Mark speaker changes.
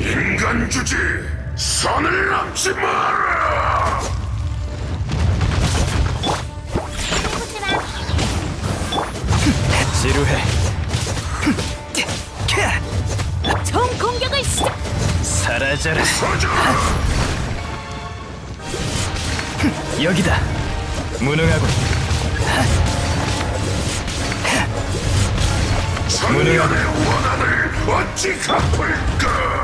Speaker 1: 인간 주지 선을 넘지 마라.
Speaker 2: 지루해.
Speaker 3: 총 공격을 시작.
Speaker 2: 사라져라. 여기다. 무능하군.
Speaker 1: 천년의 원한을 어찌 갚을까?